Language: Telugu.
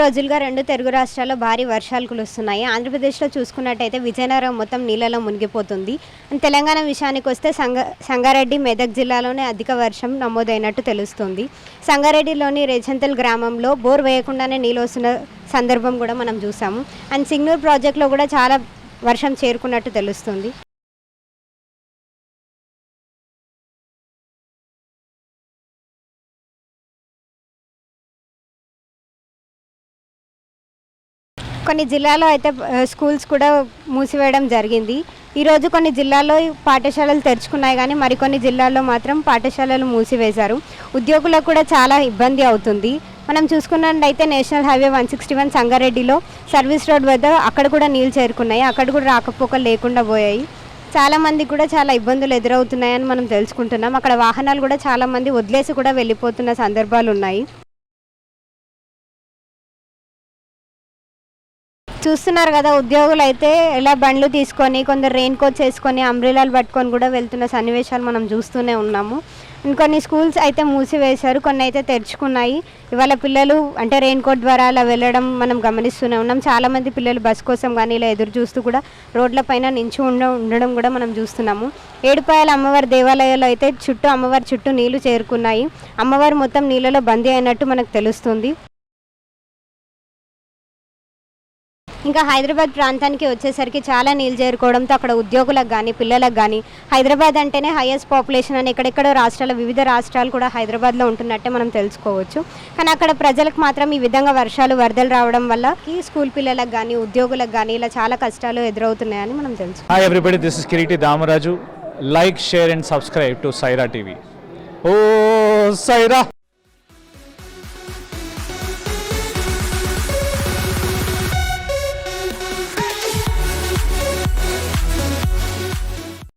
రోజులుగా రెండు తెలుగు రాష్ట్రాల్లో భారీ వర్షాలు కులుస్తున్నాయి ఆంధ్రప్రదేశ్లో చూసుకున్నట్టయితే విజయనగరం మొత్తం నీళ్ళలో మునిగిపోతుంది. అండ్ తెలంగాణ విషయానికి వస్తే సంగ సంగారెడ్డి మెదక్ జిల్లాలోనే అధిక వర్షం నమోదైనట్టు తెలుస్తుంది. సంగారెడ్డిలోని రేచంతల్ గ్రామంలో బోర్ వేయకుండానే నీళ్ళు వస్తున్న సందర్భం కూడా మనం చూసాము. అండ్ సిగ్నూర్ ప్రాజెక్ట్లో కూడా చాలా వర్షం చేరుకున్నట్టు తెలుస్తుంది. కొన్ని జిల్లాలో అయితే స్కూల్స్ కూడా మూసివేయడం జరిగింది. ఈరోజు కొన్ని జిల్లాల్లో పాఠశాలలు తెరుచుకున్నాయి కానీ మరికొన్ని జిల్లాల్లో మాత్రం పాఠశాలలు మూసివేశారు. ఉద్యోగులకు కూడా చాలా ఇబ్బంది అవుతుంది. మనం చూసుకున్నట్టయితే national highway one sixty one సంగారెడ్డిలో సర్వీస్ రోడ్ వద్ద అక్కడ కూడా నీళ్ళు చేరుకున్నాయి. అక్కడ కూడా రాకపోకలు లేకుండా పోయాయి. చాలామంది కూడా చాలా ఇబ్బందులు ఎదురవుతున్నాయని మనం తెలుసుకుంటున్నాం. అక్కడ వాహనాలు కూడా చాలామంది వదిలేసి కూడా వెళ్ళిపోతున్న సందర్భాలు ఉన్నాయి. చూస్తున్నారు కదా ఉద్యోగులు అయితే ఎలా బండ్లు తీసుకొని కొందరు రెయిన్ కోట్స్ వేసుకొని అంబ్రెలాలు పట్టుకొని కూడా వెళ్తున్న సన్నివేశాలు మనం చూస్తూనే ఉన్నాము. ఇంకొన్ని స్కూల్స్ అయితే మూసివేశారు కొన్ని అయితే తెరుచుకున్నాయి. ఇవాళ పిల్లలు అంటే రెయిన్ కోట్ ద్వారా అలా వెళ్ళడం మనం గమనిస్తూనే ఉన్నాం. చాలామంది పిల్లలు బస్ కోసం కానీ ఇలా ఎదురు చూస్తూ కూడా రోడ్ల పైన నించి ఉండ ఉండడం కూడా మనం చూస్తున్నాము. ఏడుపాయల అమ్మవారి దేవాలయాల్లో అయితే చుట్టూ అమ్మవారి చుట్టూ నీళ్ళు చేరుకున్నాయి. అమ్మవారు మొత్తం నీళ్ళలో బందీ అయినట్టు మనకు తెలుస్తుంది. ఇంకా హైదరాబాద్ ప్రాంతానికి వచ్చేసరికి చాలా నీళ్ళు చేరుకోవడంతో అక్కడ ఉద్యోగులకు కానీ పిల్లలకు కానీ హైదరాబాద్ అంటేనే హైయెస్ట్ పాపులేషన్ అని ఎక్కడెక్కడో రాష్ట్రాల వివిధ రాష్ట్రాలు కూడా హైదరాబాద్లో ఉంటున్నట్టే మనం తెలుసుకోవచ్చు కానీ అక్కడ ప్రజలకు మాత్రం ఈ విధంగా వర్షాలు వరదలు రావడం వల్ల ఈ స్కూల్ పిల్లలకు కానీ ఉద్యోగులకు కానీ ఇలా చాలా కష్టాలు ఎదురవుతున్నాయని మనం తెలుసు Hi everybody, this is Kiriti Damaraju. Like, share and subscribe to Saira TV. Oh,